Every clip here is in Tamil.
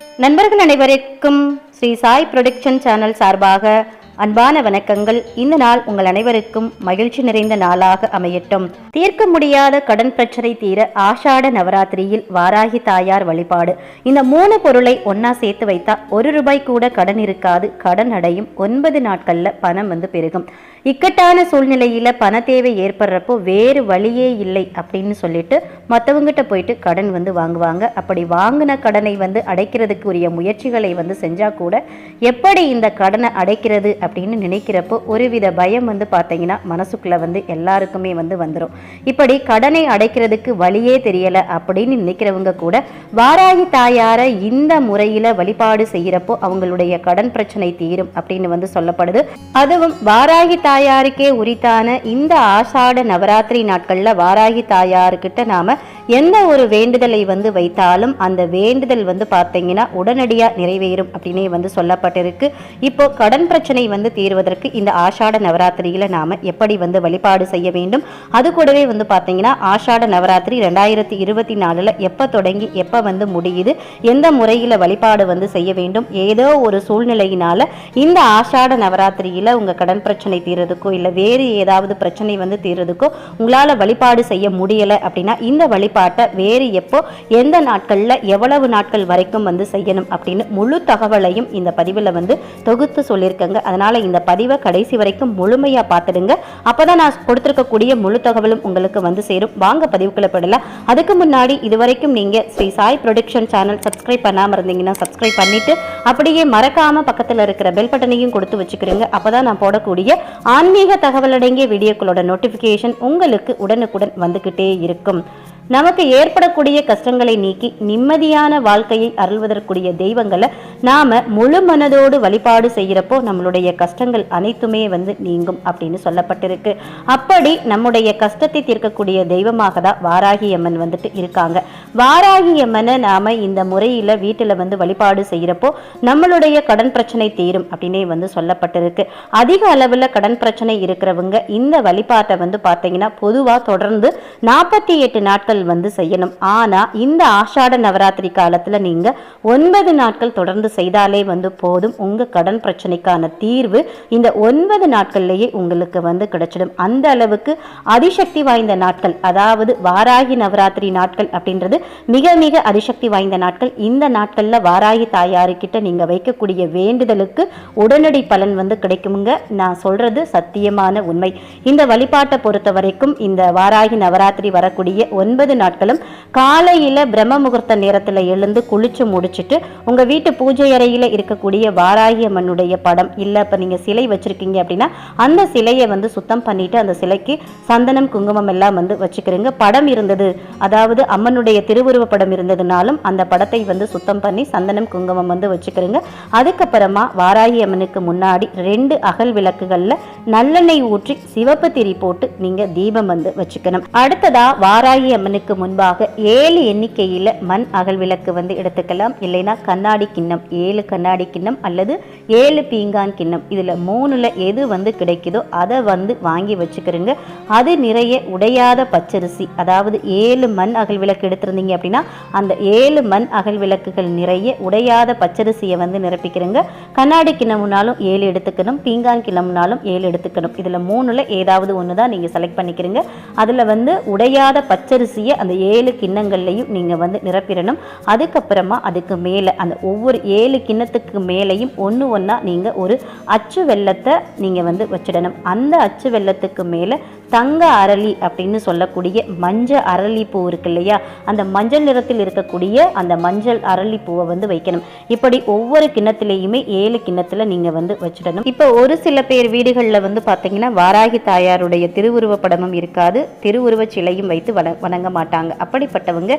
நண்பர்கள் அனைவருக்கும் ஸ்ரீ சாய் ப்ரொடக்ஷன் சேனல் சார்பாக அன்பான வணக்கங்கள். இந்த நாள் உங்கள் அனைவருக்கும் மகிழ்ச்சி நிறைந்த நாளாக அமையட்டும். தீர்க்க முடியாத கடன் பிரச்சனை தீர ஆஷாட நவராத்திரியில் வாராகி தாயார் வழிபாடு. இந்த மூணு பொருளை ஒண்ணா சேர்த்து வைத்தா ஒரு ரூபாய் கூட கடன் இருக்காது. கடன் அடையும் ஒன்பது நாட்கள்ல பணம் வந்து பெருகும். இக்கட்டான சூழ்நிலையில் பண தேவை ஏற்படுறப்போ வேறு வழியே இல்லை அப்படின்னு சொல்லிட்டு மற்றவங்ககிட்ட போயிட்டு கடன் வந்து வாங்குவாங்க. அப்படி வாங்கின கடனை வந்து அடைக்கிறதுக்கு உரிய முயற்சிகளை வந்து செஞ்சா கூட எப்படி இந்த கடனை அடைக்கிறது அப்படின்னு நினைக்கிறப்போ ஒருவித பயம் வந்து பார்த்தீங்கன்னா மனசுக்குள்ள வந்து எல்லாருக்குமே வந்து வந்துடும் இப்படி கடனை அடைக்கிறதுக்கு வழியே தெரியல அப்படின்னு நினைக்கிறவங்க கூட வாராகி தாயார இந்த முறையில வழிபாடு செய்யறப்போ அவங்களுடைய கடன் பிரச்சனை தீரும் அப்படின்னு வந்து சொல்லப்படுது. அதுவும் வாராகி தாயாருக்கே உரித்தான இந்த ஆஷாட நவராத்திரி நாட்கள்ல வாராகி தாயாருக்கிட்ட நாம எந்த ஒரு வேண்டுதலை வந்து வைத்தாலும் அந்த வேண்டுதல் வந்து பார்த்தீங்கன்னா உடனடியா நிறைவேறும் அப்படின்னே வந்து சொல்லப்பட்டிருக்கு. இப்போ கடன் பிரச்சனை வந்து தீர்வதற்கு இந்த ஆஷாட நவராத்திரியில நாம எப்படி வந்து வழிபாடு செய்ய வேண்டும்? அது கூடவே வந்து பார்த்தீங்கன்னா ஆஷாட நவராத்திரி ரெண்டாயிரத்தி இருபத்தி நாலுல எப்ப தொடங்கி எப்ப வந்து முடியுது? எந்த முறையில் வழிபாடு வந்து செய்ய வேண்டும்? ஏதோ ஒரு சூழ்நிலையினால இந்த ஆஷாட நவராத்திரியில உங்க கடன் பிரச்சனை தீர்றதுக்கோ இல்லை வேறு ஏதாவது பிரச்சனை வந்து தீர்றதுக்கோ உங்களால வழிபாடு செய்ய முடியல அப்படின்னா இந்த வழிபாட்டை வேறு எப்போ எந்த நாட்கள்ல எவ்வளவு நாட்கள் வரைக்கும் வந்து செய்யணும் அப்படின்னு முழு தகவலையும் இந்த பதிவில் வந்து தொகுத்து சொல்லியிருக்கேங்க. அதனால இந்த பதிவை கடைசி வரைக்கும் முழுமையாக பார்த்துடுங்க. அப்பதான் நான் கொடுத்துருக்கக்கூடிய முழு தகவலும் உங்களுக்கு வந்து சேரும். வாங்க பதிவுக்குள்ள போடலாம் அதுக்கு முன்னாடி இதுவரைக்கும் நீங்க Sri Sai production channel subscribe பண்ணாமல் இருந்தீங்கன்னா சப்ஸ்கிரைப் பண்ணிட்டு அப்படியே மறக்காம பக்கத்துல இருக்கிற பெல் பட்டனையும் கொடுத்து வச்சுக்கிறீங்க. அப்பதான் நான் போடக்கூடிய ஆன்மீக தகவல் அடங்கிய வீடியோக்களோட நோட்டிஃபிகேஷன் உங்களுக்கு உடனுக்குடன் வந்துகிட்டே இருக்கும். நமக்கு ஏற்படக்கூடிய கஷ்டங்களை நீக்கி நிம்மதியான வாழ்க்கையை அருள்வதற்குரிய தெய்வங்களை நாம முழு மனதோடு வழிபாடு செய்கிறப்போ நம்மளுடைய கஷ்டங்கள் அனைத்துமே வந்து நீங்கும் அப்படின்னு சொல்லப்பட்டிருக்கு. அப்படி நம்முடைய கஷ்டத்தை தீர்க்கக்கூடிய தெய்வமாக தான் வாராகி அம்மன் வந்துட்டு இருக்காங்க. வாராகி அம்மனை நாம இந்த முறையில வீட்டுல வந்து வழிபாடு செய்கிறப்போ நம்மளுடைய கடன் பிரச்சனை தீரும் அப்படின்னே வந்து சொல்லப்பட்டிருக்கு. அதிக அளவுல கடன் பிரச்சனை இருக்கிறவங்க இந்த வழிபாட்டை வந்து பார்த்தீங்கன்னா பொதுவா தொடர்ந்து நாற்பத்தி எட்டு நாட்கள் வந்து செய்யணும். ஆனால் இந்த ஆஷாட நவராத்திரி காலத்தில் நீங்கள் ஒன்பது நாட்கள் தொடர்ந்து செய்தாலே வந்து போதும். உங்கள் கடன் பிரச்சனைக்கான தீர்வு இந்த ஒன்பது நாட்கள்லேயே உங்களுக்கு வந்து கிடைச்சிடும். அந்த அளவுக்கு அதிசக்தி வாய்ந்த நாட்கள் அதாவது வாராகி நவராத்திரி நாட்கள் அப்படின்றது மிக மிக அதிசக்தி வாய்ந்த நாட்கள். இந்த நாட்களில் வாராகி தாயாருக்கிட்ட நீங்கள் வைக்கக்கூடிய வேண்டுதலுக்கு உடனடி பலன் வந்து கிடைக்குங்க நான் சொல்றது சத்தியமான உண்மை. இந்த வழிபாட்டை பொறுத்த வரைக்கும் இந்த வாராகி நவராத்திரி வரக்கூடிய ஒன்பது நாட்களும் காலையில் பிரம்ம முகூர்த்த நேரத்தில் எழுந்து குளிச்சு முடிச்சுட்டு உங்க வீட்டு பூஜை அறையில் இருக்கக்கூடிய வாராகி அம்மனுடைய படம் இல்லை இப்போ நீங்கள் சிலை வச்சுருக்கீங்க அப்படின்னா அந்த சிலையை வந்து சுத்தம் பண்ணிட்டு அந்த சிலைக்கு சந்தனம் குங்குமம் எல்லாம் வந்து வச்சுக்கிறீங்க. படம் இருந்தது அதாவது அம்மனுடைய திருவுருவ படம் இருந்ததுனாலும் அந்த படத்தை வந்து சுத்தம் பண்ணி சந்தனம் குங்குமம் வந்து வச்சுக்கிறீங்க. அதுக்கப்புறமா வாராகி அம்மனுக்கு முன்னாடி ரெண்டு அகல் விளக்குகள்ல நல்லெண்ணெய் ஊற்றி சிவப்பு திரி போட்டு நீங்க தீபம் வந்து வச்சுக்கணும். அடுத்ததா வாராகி அம்மனுக்கு முன்பாக ஏழு எண்ணிக்கையில் மண் அகல் விளக்கு வந்து எடுத்துக்கலாம். இல்லைன்னா கண்ணாடி கிண்ணம் ஏழு கண்ணாடி கிண்ணம் அல்லது ஏழு பீங்கான் கிண்ணம். இதுல மூணுல எது வந்து கிடைக்குதோ அதை வந்து வாங்கி வச்சுக்கிறோங்க. அது நிறைய உடையாத பச்சரிசி அதாவது ஏழு மண் அகல் விளக்கு எடுத்திருந்தீங்க அப்படின்னா அந்த ஏழு மண் அகல் விளக்குகள் நிறைய உடையாத பச்சரிசியை வந்து நிரப்பிக்கிறோங்க. கண்ணாடி கிண்ணம்னாலும் ஏழு எடுத்துக்கணும் பீங்கான் கிண்ணம்னாலும் ஏழு எடுத்துக்கணும். இதுல மூணுல ஏதாவது ஒன்று தான் நீங்க செலக்ட் பண்ணிக்கிறீங்க. அதுல வந்து உடையாத பச்சரிசியை அந்த ஏழு கிண்ணங்கள்லையும் நீங்க வந்து நிரப்பிடணும். அதுக்கப்புறமா அதுக்கு மேலே அந்த ஒவ்வொரு ஏழு கிண்ணத்துக்கு மேலேயும் ஒன்று ஒன்றா நீங்கள் ஒரு அச்சு வெள்ளத்தை நீங்கள் வந்து வச்சிடணும். அந்த அச்சு வெள்ளத்துக்கு மேலே தங்க அரளி அப்படின்னு சொல்லக்கூடிய மஞ்சள் அரளி பூ இருக்கு இல்லையா? அந்த மஞ்சள் நிறத்தில் இருக்கக்கூடிய அந்த மஞ்சள் அரளி பூவை வந்து வைக்கணும். இப்படி ஒவ்வொரு கிண்ணத்திலையுமே ஏழு கிண்ணத்துல நீங்க வந்து வச்சிடணும். இப்போ ஒரு சில பேர் வீடுகளில் வந்து பார்த்தீங்கன்னா வாராகி தாயாருடைய திருவுருவ படமும் இருக்காது. திருவுருவ சிலையும் வைத்து வண வணங்க மாட்டாங்க. அப்படிப்பட்டவங்க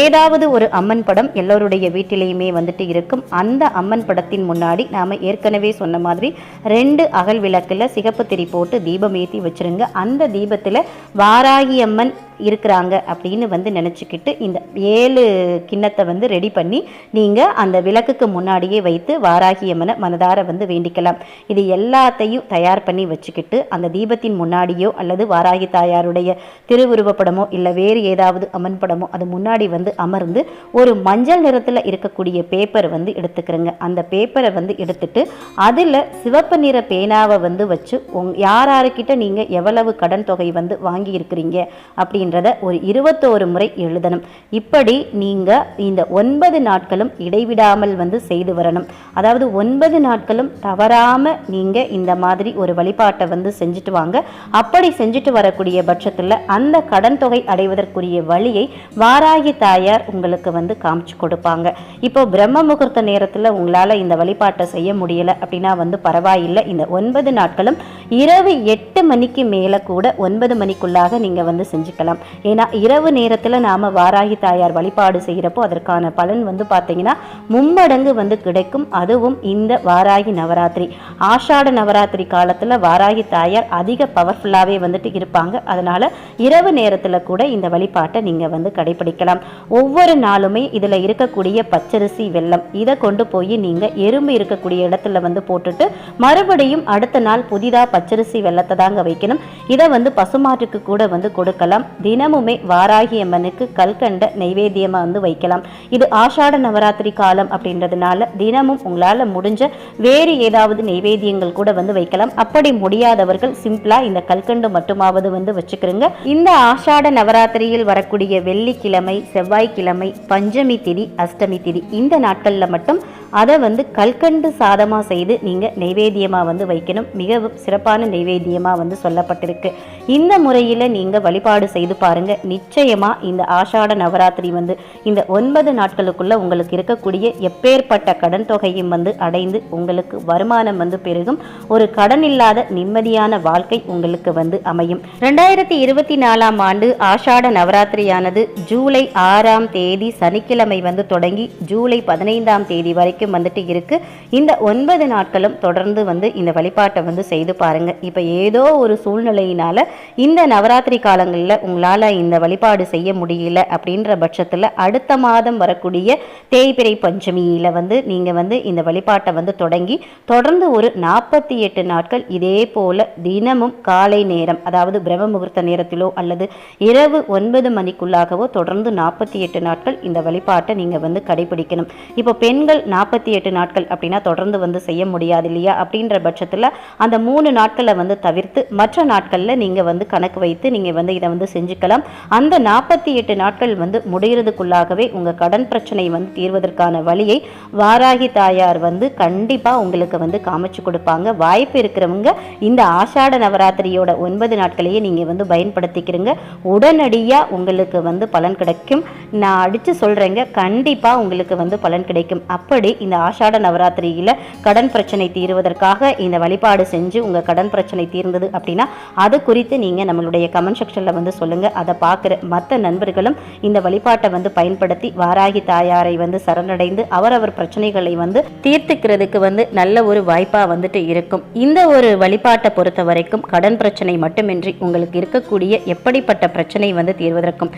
ஏதாவது ஒரு அம்மன் படம் எல்லோருடைய வீட்டிலையுமே வந்துட்டு இருக்கும். அந்த அம்மன் படத்தின் முன்னாடி நாம ஏற்கனவே சொன்ன மாதிரி ரெண்டு அகல் விளக்குல சிகப்பு திரி போட்டு தீபம் ஏற்றி வச்சிருங்க. அந்த தீபத்தில் வாராகி அம்மன் இருக்கிறாங்க அப்படின்னு வந்து நினச்சிக்கிட்டு இந்த ஏழு கிண்ணத்தை வந்து ரெடி பண்ணி நீங்கள் அந்த விளக்குக்கு முன்னாடியே வைத்து வாராகி அம்மனை மனதார வந்து வேண்டிக்கலாம். இது எல்லாத்தையும் தயார் பண்ணி வச்சுக்கிட்டு அந்த தீபத்தின் முன்னாடியோ அல்லது வாராகி தாயாருடைய திருவுருவப்படமோ இல்லை வேறு ஏதாவது அம்மன் படமோ அது முன்னாடி வந்து அமர்ந்து ஒரு மஞ்சள் நிறத்தில் இருக்கக்கூடிய பேப்பர் வந்து எடுத்துக்கிறேங்க. அந்த பேப்பரை வந்து எடுத்துட்டு அதில் சிவப்பு நிற பேனாவை வந்து வச்சு உங் யார் யாருக்கிட்ட நீங்கள் எவ்வளவு கடன் கடன் தொகை வந்து வாங்கியிருக்கிறீங்க அப்படின்றத ஒரு இருபத்தோரு முறை எழுதணும். இப்படி நீங்கள் இந்த ஒன்பது நாட்களும் இடைவிடாமல் வந்து செய்து வரணும். அதாவது ஒன்பது நாட்களும் தவறாமல் நீங்கள் இந்த மாதிரி ஒரு வழிபாட்டை வந்து செஞ்சுட்டு வாங்க. அப்படி செஞ்சுட்டு வரக்கூடிய பட்சத்தில் அந்த கடன் தொகை அடைவதற்குரிய வழியை வாராகி தாயார் உங்களுக்கு வந்து காமிச்சு கொடுப்பாங்க. இப்போ பிரம்ம முகூர்த்த நேரத்தில் உங்களால் இந்த வழிபாட்டை செய்ய முடியலை அப்படின்னா வந்து பரவாயில்லை. இந்த ஒன்பது நாட்களும் இரவு எட்டு மணிக்கு மேலே கூட ஒன்பது மணிக்குள்ளாக நீங்கள் வந்து செஞ்சுக்கலாம். ஏன்னா இரவு நேரத்தில் நாம் வாராகி தாயார் வழிபாடு செய்கிறப்போ அதற்கான பலன் வந்து பார்த்தீங்கன்னா மும்மடங்கு வந்து கிடைக்கும். அதுவும் இந்த வாராகி நவராத்திரி. ஆஷாட நவராத்திரி காலத்தில் வாராகி தாயார் அதிக பவர்ஃபுல்லாகவே வந்துட்டு இருப்பாங்க. அதனால் இரவு நேரத்தில் கூட இந்த வழிபாட்டை நீங்கள் வந்து கடைபிடிக்கலாம். ஒவ்வொரு நாளுமே இதில் இருக்கக்கூடிய பச்சரிசி வெள்ளம் இதை கொண்டு போய் நீங்கள் எறும்பு இருக்கக்கூடிய இடத்துல வந்து போட்டுட்டு மறுபடியும் அடுத்த நாள் புதிதாக பச்சரிசி வெள்ளத்தை தாங்க வைக்கணும். இதை வந்து பசுமாட்டுக்கு கூட வந்து கொடுக்கலாம். தினமுமே வாராகி அம்மனுக்கு கல்கண்ட நைவேத்தியமாக வந்து வைக்கலாம். இது ஆஷாட நவராத்திரி காலம் அப்படின்றதுனால தினமும் உங்களால் முடிஞ்ச வேறு ஏதாவது நைவேத்தியங்கள் கூட வந்து வைக்கலாம். அப்படி முடியாதவர்கள் சிம்பிளாக இந்த கல்கண்டு மட்டுமாவது வந்து வச்சுக்கிறோங்க இந்த ஆஷாட நவராத்திரியில் வரக்கூடிய வெள்ளிக்கிழமை செவ்வாய்க்கிழமை பஞ்சமி திதி அஷ்டமி திதி இந்த நாட்களில் மட்டும் அதை வந்து கல்கண்டு சாதமாக செய்து நீங்கள் நைவேத்தியமாக வந்து வைக்கணும். மிகவும் சிறப்பான நைவேத்தியமாக வந்து சொல்லப்பட்டிருக்கு. இந்த முறையில் நீங்கள் வழிபாடு செய்து பாருங்கள் நிச்சயமாக இந்த ஆஷாட நவராத்திரி வந்து இந்த ஒன்பது நாட்களுக்குள்ளே உங்களுக்கு இருக்கக்கூடிய எப்பேற்பட்ட கடன் தொகையும் வந்து அடைந்து உங்களுக்கு வருமானம் வந்து பெருகும். ஒரு கடன் இல்லாத நிம்மதியான வாழ்க்கை உங்களுக்கு வந்து அமையும். ரெண்டாயிரத்தி இருபத்தி நாலாம் ஆண்டு ஆஷாட நவராத்திரியானது ஜூலை ஆறாம் தேதி சனிக்கிழமை வந்து தொடங்கி ஜூலை பதினைந்தாம் தேதி வரைக்கும் வந்துட்டு இருக்கு. இந்த ஒன்பது நாட்களும் தொடர்ந்து வந்து இந்த வழிபாட்டை வந்து செய்து பாருங்க. இப்போ ஏதோ ஒரு சூழ்நிலையினால் இந்த நவராத்திரி காலங்களில் உங்களால் இந்த வழிபாடு செய்ய முடியல அப்படின்ற பட்சத்தில் அடுத்த மாதம் வரக்கூடிய தேய்பிரை பஞ்சமியில் வந்து நீங்கள் வந்து இந்த வழிபாட்டை வந்து தொடங்கி தொடர்ந்து ஒரு நாற்பத்தி எட்டு நாட்கள் இதே போல் தினமும் காலை நேரம் அதாவது பிரம்ம முகூர்த்த நேரத்திலோ அல்லது இரவு ஒன்பது மணிக்குள்ளாகவோ தொடர்ந்து நாற்பத்தி எட்டு நாட்கள் இந்த வழிபாட்டை நீங்கள் வந்து கடைபிடிக்கணும். இப்போ பெண்கள் நாற்பத்தி எட்டு நாட்கள் அப்படின்னா தொடர்ந்து வந்து செய்ய முடியாது இல்லையா? அப்படின்ற பட்சத்தில் அந்த மூணு நாட்களை வந்து தவிர்த்து மற்ற நாட்களில் நீங்கள் வந்து கணக்கு வைத்து நீங்கள் வந்து இதை வந்து செஞ்சுக்கலாம். அந்த நாற்பத்தி எட்டு நாட்கள் வந்து முடிகிறதுக்குள்ளாகவே உங்கள் கடன் பிரச்சனை வந்து தீர்வதற்கான வழியை வாராகி தாயார் வந்து கண்டிப்பாக உங்களுக்கு வந்து காமிச்சு கொடுப்பாங்க. வாய்ப்பு இருக்கிறவங்க இந்த ஆஷாட நவராத்திரியோட ஒன்பது நாட்களையே நீங்கள் வந்து பயன்படுத்திக்கிறீங்க. உடனடியாக உங்களுக்கு வந்து பலன் கிடைக்கும். நான் அடித்து சொல்கிறேங்க கண்டிப்பாக உங்களுக்கு வந்து பலன் கிடைக்கும். அப்படி இந்த ஆஷாட நவராத்திரியில் கடன் பிரச்சனை தீர்வதற்காக இந்த வழிபாடு செஞ்சு உங்கள் கடன் பிரச்சனை தீர்ந்தது அப்படின்னா அதுக்கு குறித்து நீங்கள் நம்மளுடைய கமெண்ட் செக்ஷனில் வந்து சொல்லுங்கள் அதை பார்க்குற மற்ற நண்பர்களும் இந்த வழிபாட்டை வந்து பயன்படுத்தி வாராகி தாயாரை வந்து சரணடைந்து அவரவர் பிரச்சனைகளை வந்து தீர்த்துக்கிறதுக்கு வந்து நல்ல ஒரு வாய்ப்பாக வந்துட்டு இருக்கும். இந்த ஒரு வழிபாட்டை பொறுத்த வரைக்கும் கடன் பிரச்சனை மட்டுமின்றி உங்களுக்கு இருக்கக்கூடிய எப்படிப்பட்ட பிரச்சனை வந்து தீர்வதற்கும்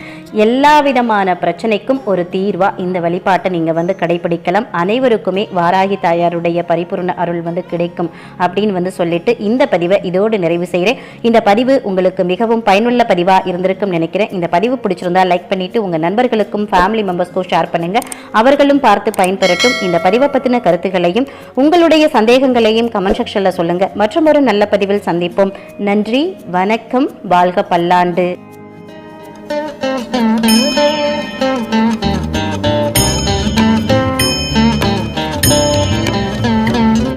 எல்லா விதமான பிரச்சனைக்கும் ஒரு தீர்வா இந்த வழிபாட்டை நீங்கள் வந்து கடைபிடிக்கலாம். அனைவருக்குமே வாராகி தாயாருடைய பரிபூர்ண அருள் வந்து கிடைக்கும் அப்படின்னு வந்து சொல்லிட்டு இந்த பதிவை இதோடு நிறைவு செய்கிறேன். இந்த பதிவு உங்களுக்கு மிகவும் பயனுள்ள பதிவாக இருந்திருக்கும் நினைக்கிறேன். இந்த பதிவு பிடிச்சிருந்தா லைக் பண்ணிட்டு உங்கள் நண்பர்களுக்கும் ஃபேமிலி மெம்பர்ஸ்க்கும் ஷேர் பண்ணுங்க. அவர்களும் பார்த்து பயன்பெறட்டும். இந்த பதிவை பற்றின கருத்துக்களையும் உங்களுடைய சந்தேகங்களையும் கமெண்ட் செக்ஷனில் சொல்லுங்க. மற்றும் ஒரு நல்ல பதிவில் சந்திப்போம். நன்றி வணக்கம் வாழ்க பல்லாண்டு.